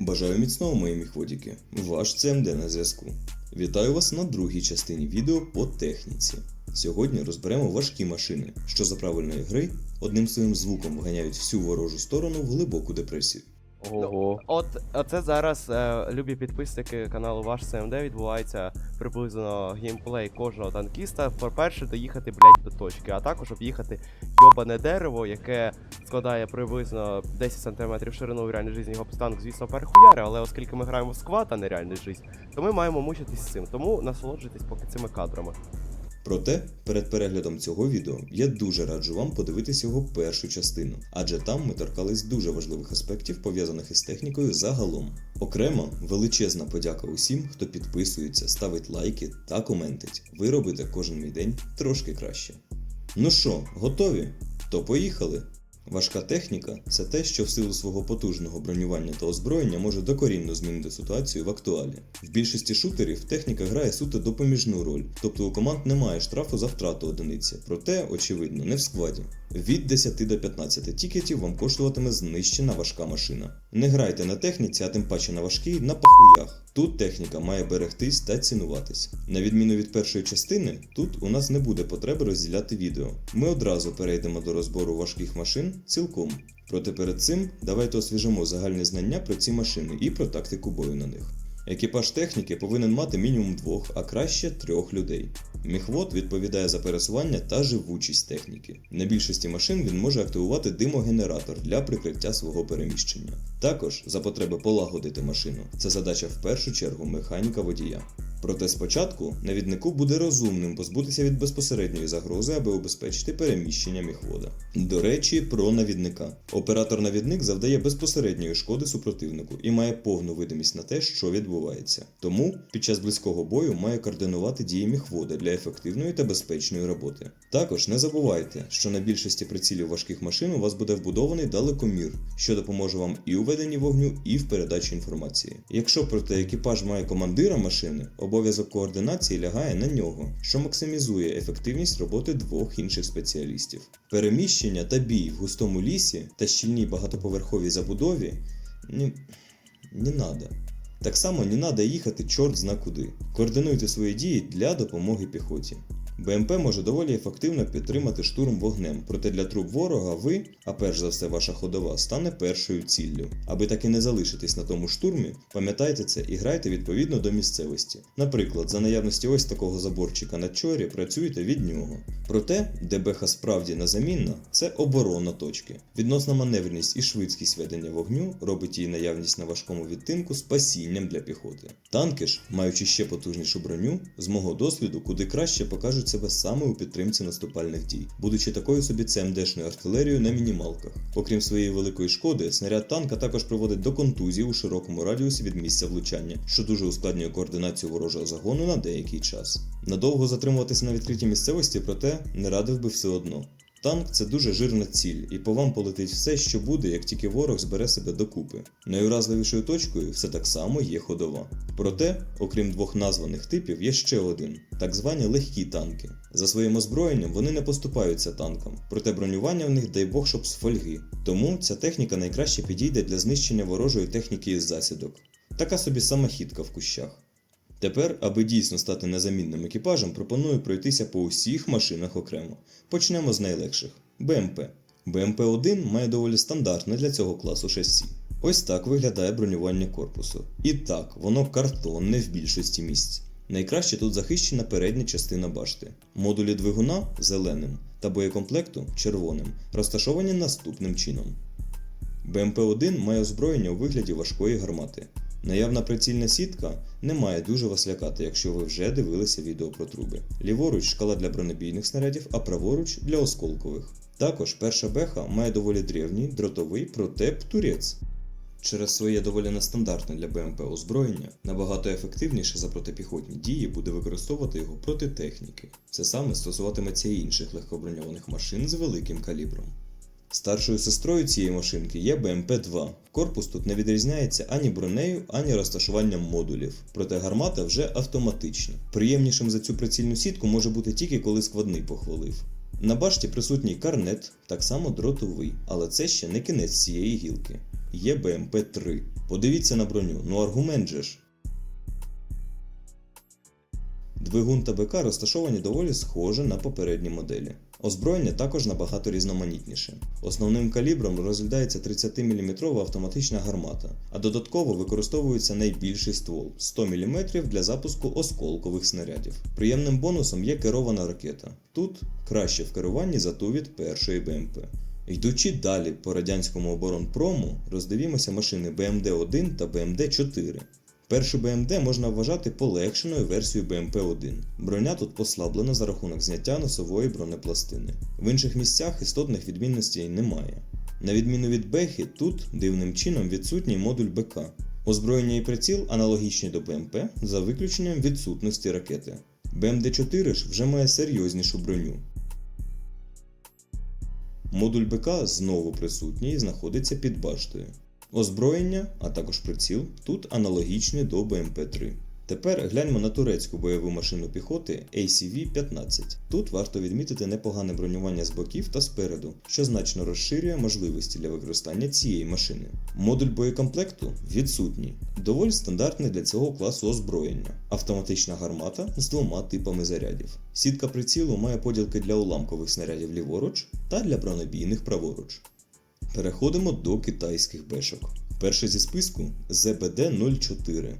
Бажаю міцного мої міхводіки. Ваш ЦМД на зв'язку. Вітаю вас на другій частині відео по техніці. Сьогодні розберемо важкі машини, що за правильної гри одним своїм звуком вганяють всю ворожу сторону в глибоку депресію. Ого. От оце зараз, е, любі підписники каналу Ваш СМД, відбувається приблизно геймплей кожного танкіста. По-перше, доїхати, блядь, до точки, а також об'їхати йобане дерево, яке складає приблизно 10 см ширину в реальній житті. Його танк, звісно, перехуяри, але оскільки ми граємо в сквад, а не реальну життя, то ми маємо мучитись з цим. Тому насолоджуйтесь поки цими кадрами. Проте, перед переглядом цього відео я дуже раджу вам подивитись його першу частину, адже там ми торкались дуже важливих аспектів, пов'язаних із технікою загалом. Окремо величезна подяка усім, хто підписується, ставить лайки та коментить. Ви робите кожен мій день трошки краще. Ну що, готові? То поїхали! Важка техніка це те, що в силу свого потужного бронювання та озброєння може докорінно змінити ситуацію в актуалі. В більшості шутерів техніка грає суто допоміжну роль, тобто у команд немає штрафу за втрату одиниці, проте, очевидно, не в складі. Від 10 до 15 тікетів вам коштуватиме знищена важка машина. Не грайте на техніці, а тим паче на важкій, на пахуях. Тут техніка має берегтись та цінуватись. На відміну від першої частини, тут у нас не буде потреби розділяти відео. Ми одразу перейдемо до розбору важких машин цілком. Проте перед цим давайте освіжимо загальні знання про ці машини і про тактику бою на них. Екіпаж техніки повинен мати мінімум двох, а краще трьох людей. Міхвод відповідає за пересування та живучість техніки. На більшості машин він може активувати димогенератор для прикриття свого переміщення. Також за потреби полагодити машину. Це задача в першу чергу механіка водія. Проте спочатку навіднику буде розумним позбутися від безпосередньої загрози, аби убезпечити переміщення міхвода. До речі, про навідника. Оператор-навідник завдає безпосередньої шкоди супротивнику і має повну видимість на те, що відбувається. Тому під час близького бою має координувати дії міхвода для ефективної та безпечної роботи. Також не забувайте, що на більшості прицілів важких машин у вас буде вбудований далекомір, що допоможе вам і у веденні вогню, і в передачі інформації. Якщо проте екіпаж має командира машини, обов'язок координації лягає на нього, що максимізує ефективність роботи двох інших спеціалістів. Переміщення та бій в густому лісі та щільній багатоповерховій забудові ні, не надо. Так само не надо їхати чорт зна куди. Координуйте свої дії для допомоги піхоті. БМП може доволі ефективно підтримати штурм вогнем, проте для труб ворога ви, а перш за все ваша ходова, стане першою ціллю. Аби так і не залишитись на тому штурмі, пам'ятайте це і грайте відповідно до місцевості. Наприклад, за наявності ось такого заборчика на чорі працюйте від нього. Проте, де беха справді незамінна, це оборона точки. Відносна маневреність і швидкість ведення вогню робить її наявність на важкому відтинку спасінням для піхоти. Танки ж, маючи ще потужнішу броню, з мого досвіду куди краще покажуть себе саме у підтримці наступальних дій, будучи такою собі ЦМДшною артилерією на мінімалках. Окрім своєї великої шкоди, снаряд танка також приводить до контузії у широкому радіусі від місця влучання, що дуже ускладнює координацію ворожого загону на деякий час. Надовго затримуватися на відкритій місцевості, проте не радив би все одно. Танк це дуже жирна ціль, і по вам полетить все, що буде, як тільки ворог збере себе докупи. Найуразливішою точкою все так само є ходова. Проте, окрім двох названих типів, є ще один так звані легкі танки. За своїм озброєнням вони не поступаються танкам, проте бронювання в них дай Бог щоб з фольги. Тому ця техніка найкраще підійде для знищення ворожої техніки із засідок. Така собі самохідка в кущах. Тепер, аби дійсно стати незамінним екіпажем, пропоную пройтися по усіх машинах окремо. Почнемо з найлегших БМП. БМП-1 має доволі стандартне для цього класу шасі. Ось так виглядає бронювання корпусу. І так, воно картонне в більшості місць. Найкраще тут захищена передня частина башти. Модулі двигуна зеленим та боєкомплекту червоним, розташовані наступним чином. БМП-1 має озброєння у вигляді важкої гармати. Наявна прицільна сітка не має дуже вас лякати, якщо ви вже дивилися відео про труби. Ліворуч шкала для бронебійних снарядів, а праворуч для осколкових. Також перша беха має доволі древній дротовий протеп турець. Через своє доволі нестандартне для БМП озброєння набагато ефективніше за протипіхотні дії буде використовувати його проти техніки. Це саме стосуватиметься і інших легкоброньованих машин з великим калібром. Старшою сестрою цієї машинки є БМП-2. Корпус тут не відрізняється ані бронею, ані розташуванням модулів, проте гармата вже автоматична. Приємнішим за цю прицільну сітку може бути тільки коли складний похвалив. На башті присутній карнет, так само дротовий, але це ще не кінець цієї гілки. є БМП-3. Подивіться на броню, ну аргумент же ж. Двигун та БК розташовані доволі схоже на попередні моделі. Озброєння також набагато різноманітніше. Основним калібром розглядається 30-мм автоматична гармата, а додатково використовується найбільший ствол 100 мм для запуску осколкових снарядів. Приємним бонусом є керована ракета. Тут краще в керуванні за ту від першої БМП. Йдучи далі по радянському оборонпрому, роздивімося машини BMD-1 та BMD-4. Першу BMD можна вважати полегшеною версією BMP-1. Броня тут послаблена за рахунок зняття носової бронепластини. В інших місцях істотних відмінностей немає. На відміну від Бехи, тут дивним чином відсутній модуль БК. Озброєння і приціл аналогічні до БМП за виключенням відсутності ракети. BMD-4 ж вже має серйознішу броню. Модуль БК знову присутній і знаходиться під баштою. Озброєння, а також приціл тут аналогічні до БМП-3. Тепер гляньмо на турецьку бойову машину піхоти ACV-15. Тут варто відмітити непогане бронювання з боків та спереду, що значно розширює можливості для використання цієї машини. Модуль боєкомплекту відсутній, доволі стандартний для цього класу озброєння. Автоматична гармата з двома типами зарядів. Сітка прицілу має поділки для уламкових снарядів ліворуч та для бронебійних праворуч. Переходимо до китайських бешок. Перший зі списку ZBD-04.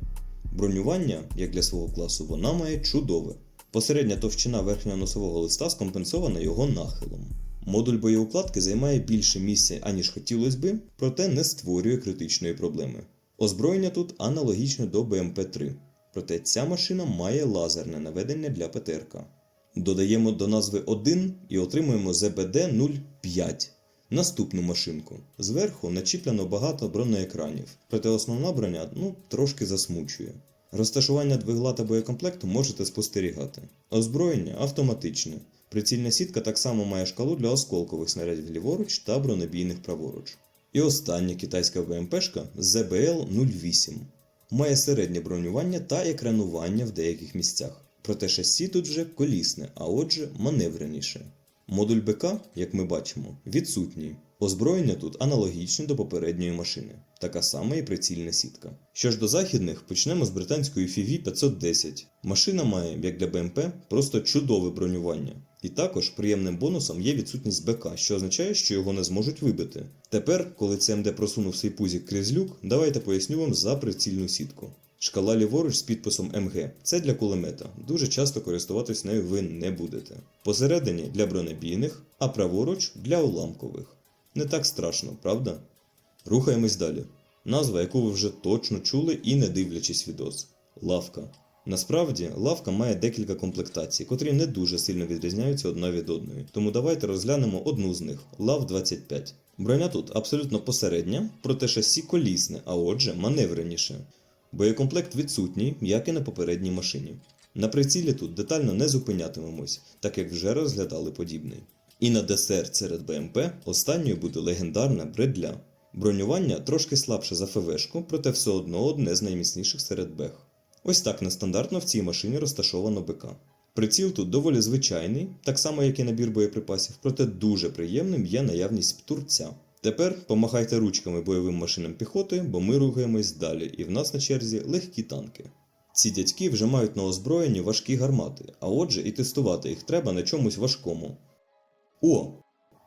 Бронювання, як для свого класу, вона має чудове. Посередня товщина верхнього носового листа скомпенсована його нахилом. Модуль боєукладки займає більше місця, аніж хотілося би, проте не створює критичної проблеми. Озброєння тут аналогічне до БМП-3, проте ця машина має лазерне наведення для ПТРК. Додаємо до назви 1 і отримуємо ZBD-05. Наступну машинку. Зверху начіплено багато бронеекранів, проте основна броня ну, трошки засмучує. Розташування двигла та боєкомплекту можете спостерігати. Озброєння автоматичне. Прицільна сітка так само має шкалу для осколкових снарядів ліворуч та бронебійних праворуч. І остання китайська БМПшка ZBL-08. Має середнє бронювання та екранування в деяких місцях. Проте шасі тут вже колісне, а отже маневреніше. Модуль БК, як ми бачимо, відсутній. Озброєння тут аналогічне до попередньої машини, така сама і прицільна сітка. Що ж до західних, почнемо з британської FIV 510. Машина має, як для БМП, просто чудове бронювання. І також приємним бонусом є відсутність БК, що означає, що його не зможуть вибити. Тепер, коли ЦМД просунув свій пузік крізь люк, давайте поясню вам за прицільну сітку. Шкала ліворуч з підписом МГ це для кулемета. Дуже часто користуватись нею ви не будете. Посередині для бронебійних, а праворуч для уламкових. Не так страшно, правда? Рухаємось далі. Назва, яку ви вже точно чули і не дивлячись відос. Лавка. Насправді, лавка має декілька комплектацій, котрі не дуже сильно відрізняються одна від одної. Тому давайте розглянемо одну з них лав 25. Броня тут абсолютно посередня, проте шасі колісне, а отже маневреніше. Боєкомплект відсутній, як і на попередній машині. На прицілі тут детально не зупинятимемось, так як вже розглядали подібний. І на десерт серед БМП останньою буде легендарна бредля. Бронювання трошки слабше за ФВшку, проте все одно одне з найміцніших серед бех. Ось так нестандартно в цій машині розташовано БК. Приціл тут доволі звичайний, так само як і набір боєприпасів, проте дуже приємним є наявність птурця. Тепер помахайте ручками бойовим машинам піхоти, бо ми рухаємось далі, і в нас на черзі легкі танки. Ці дядьки вже мають на озброєнні важкі гармати, а отже, і тестувати їх треба на чомусь важкому. О!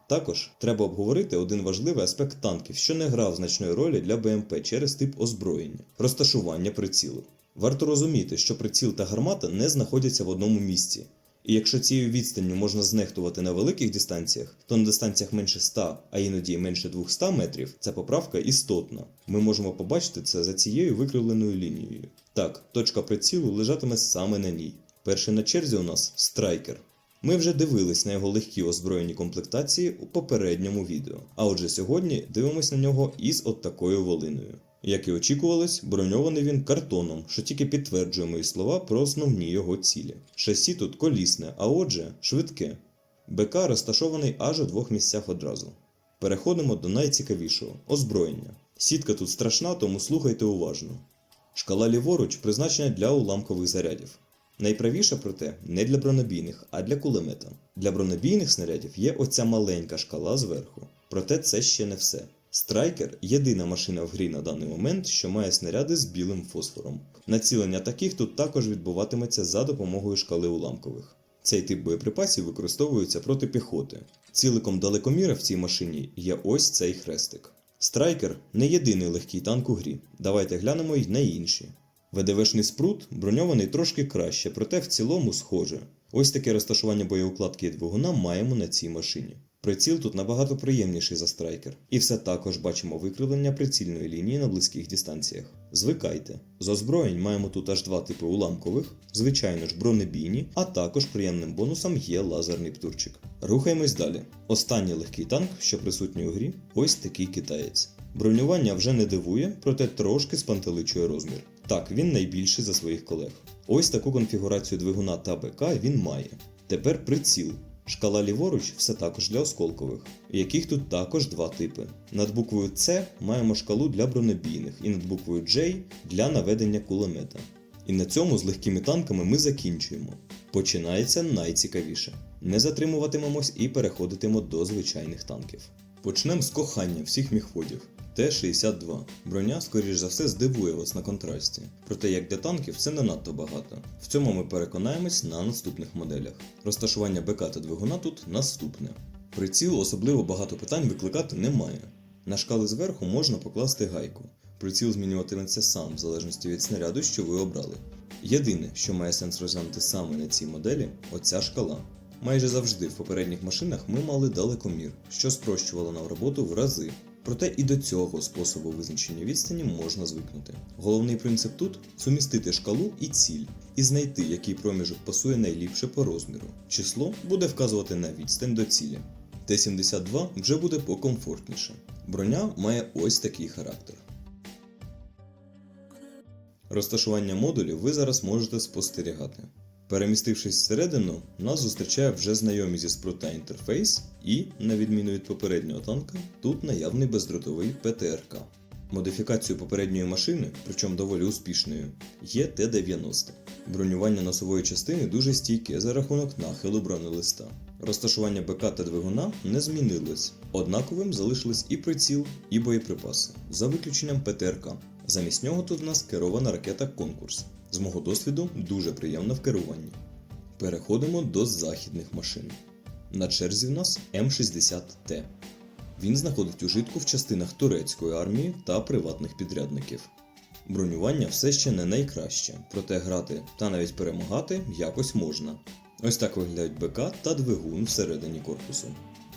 Також треба обговорити один важливий аспект танків, що не грав значної ролі для БМП через тип озброєння розташування прицілу. Варто розуміти, що приціл та гармата не знаходяться в одному місці. І якщо цією відстанню можна знехтувати на великих дистанціях, то на дистанціях менше 100, а іноді менше 200 метрів, ця поправка істотна. Ми можемо побачити це за цією викривленою лінією. Так, точка прицілу лежатиме саме на ній. Перший на черзі у нас страйкер. Ми вже дивились на його легкі озброєні комплектації у попередньому відео. А отже, сьогодні дивимось на нього із от такою волиною. Як і очікувалось, броньований він картоном, що тільки підтверджує мої слова про основні його цілі. Шасі тут колісне, а отже, швидке. БК розташований аж у двох місцях одразу. Переходимо до найцікавішого озброєння. Сітка тут страшна, тому слухайте уважно. Шкала ліворуч призначена для уламкових зарядів. Найправіша, проте, не для бронебійних, а для кулемета. Для бронебійних снарядів є оця маленька шкала зверху. Проте це ще не все. Страйкер єдина машина в грі на даний момент, що має снаряди з білим фосфором. Націлення таких тут також відбуватиметься за допомогою шкали уламкових. Цей тип боєприпасів використовується проти піхоти. Ціликом далекоміра в цій машині є ось цей хрестик. Страйкер не єдиний легкий танк у грі. Давайте глянемо й на інші. ВДВшний спрут броньований трошки краще, проте в цілому схоже. Ось таке розташування боєукладки і двигуна маємо на цій машині. Приціл тут набагато приємніший за страйкер, і все також бачимо викривлення прицільної лінії на близьких дистанціях. Звикайте. З озброєнь маємо тут аж два типи уламкових, звичайно ж бронебійні, а також приємним бонусом є лазерний птурчик. Рухаємось далі. Останній легкий танк, що присутній у грі, ось такий китаєць. Бронювання вже не дивує, проте трошки спантеличує розмір. Так, він найбільший за своїх колег. Ось таку конфігурацію двигуна та БК він має. Тепер приціл. Шкала ліворуч все також для осколкових, яких тут також два типи. Над буквою С маємо шкалу для бронебійних, і над буквою J для наведення кулемета. І на цьому з легкими танками ми закінчуємо. Починається найцікавіше. Не затримуватимемось і переходитимо до звичайних танків. Почнемо з кохання всіх міхводів. Т-62. Броня, скоріш за все, здивує вас на контрасті. Проте, як для танків, це не надто багато. В цьому ми переконаємось на наступних моделях. Розташування БК та двигуна тут наступне. Приціл особливо багато питань викликати немає. На шкали зверху можна покласти гайку. Приціл змінюватиметься сам в залежності від снаряду, що ви обрали. Єдине, що має сенс розглянути саме на цій моделі, оця шкала. Майже завжди в попередніх машинах ми мали далекомір, що спрощувало нам роботу в рази. Проте і до цього способу визначення відстані можна звикнути. Головний принцип тут сумістити шкалу і ціль, і знайти, який проміжок пасує найліпше по розміру. Число буде вказувати на відстань до цілі. Т-72 вже буде покомфортніше. Броня має ось такий характер. Розташування модулів ви зараз можете спостерігати. Перемістившись всередину, нас зустрічає вже знайомі зі спрута інтерфейс і, на відміну від попереднього танка, тут наявний бездротовий ПТРК. Модифікацією попередньої машини, причому доволі успішною, є Т-90. Бронювання носової частини дуже стійке за рахунок нахилу бронелиста. Розташування БК та двигуна не змінилось. Однаковим залишились і приціл, і боєприпаси, за виключенням ПТРК. Замість нього тут в нас керована ракета Конкурс. З мого досвіду дуже приємна в керуванні. Переходимо до західних машин. На черзі в нас М60Т. Він знаходить ужитку в частинах турецької армії та приватних підрядників. Бронювання все ще не найкраще, проте грати та навіть перемагати якось можна. Ось так виглядають БК та двигун всередині корпусу.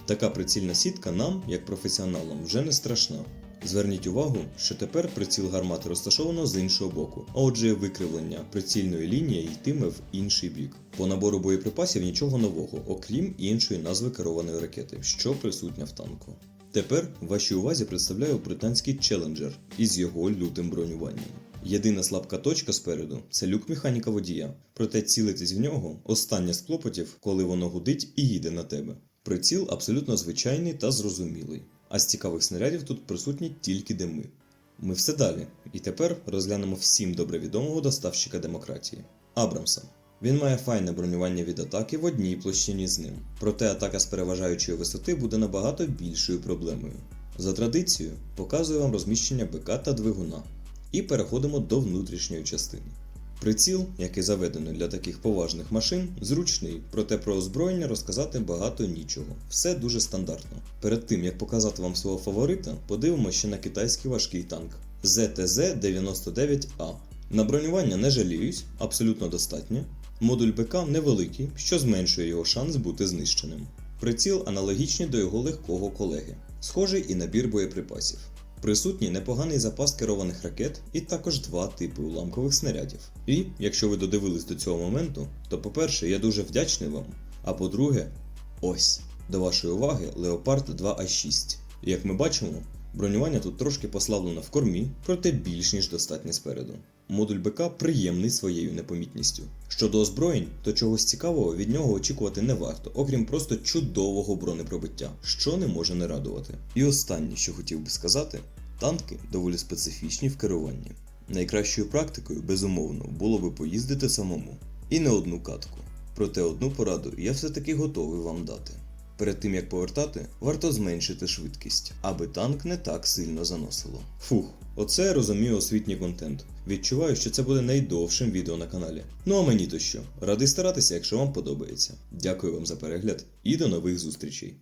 Така прицільна сітка нам, як професіоналам, вже не страшна. Зверніть увагу, що тепер приціл гармати розташовано з іншого боку, а отже, викривлення прицільної лінії йтиме в інший бік. По набору боєприпасів нічого нового, окрім іншої назви керованої ракети, що присутня в танку. Тепер вашій увазі представляю британський челенджер із його лютим бронюванням. Єдина слабка точка спереду це люк механіка водія, проте цілитись в нього останнє з клопотів, коли воно гудить і їде на тебе. Приціл абсолютно звичайний та зрозумілий, а з цікавих снарядів тут присутні тільки дими. Ми все далі, і тепер розглянемо всім добре відомого доставщика демократії Абрамса. Він має файне бронювання від атаки в одній площині з ним, проте атака з переважаючої висоти буде набагато більшою проблемою. За традицією показую вам розміщення БК та двигуна, і переходимо до внутрішньої частини. Приціл, який заведено для таких поважних машин, зручний, проте про озброєння розказати багато нічого. Все дуже стандартно. Перед тим як показати вам свого фаворита, подивимося ще на китайський важкий танк ZTZ-99A. На бронювання не жаліюсь, абсолютно достатньо. Модуль БК невеликий, що зменшує його шанс бути знищеним. Приціл аналогічний до його легкого колеги, схожий і набір боєприпасів. Присутній непоганий запас керованих ракет і також два типи уламкових снарядів. І, якщо ви додивились до цього моменту, то по-перше, я дуже вдячний вам. А по-друге, ось до вашої уваги 2A6. І як ми бачимо, бронювання тут трошки послаблено в кормі, проте більш ніж достатньо спереду. Модуль БК приємний своєю непомітністю. Щодо озброєнь, то чогось цікавого від нього очікувати не варто, окрім просто чудового бронепробиття, що не може не радувати. І останнє, що хотів би сказати, танки доволі специфічні в керуванні. Найкращою практикою, безумовно, було би поїздити самому. І не одну катку. Проте одну пораду я все-таки готовий вам дати. Перед тим як повертати, варто зменшити швидкість, аби танк не так сильно заносило. Фух, оце я розумію освітній контент. Відчуваю, що це буде найдовшим відео на каналі. Ну а мені то що? Радий старатися, якщо вам подобається. Дякую вам за перегляд і до нових зустрічей.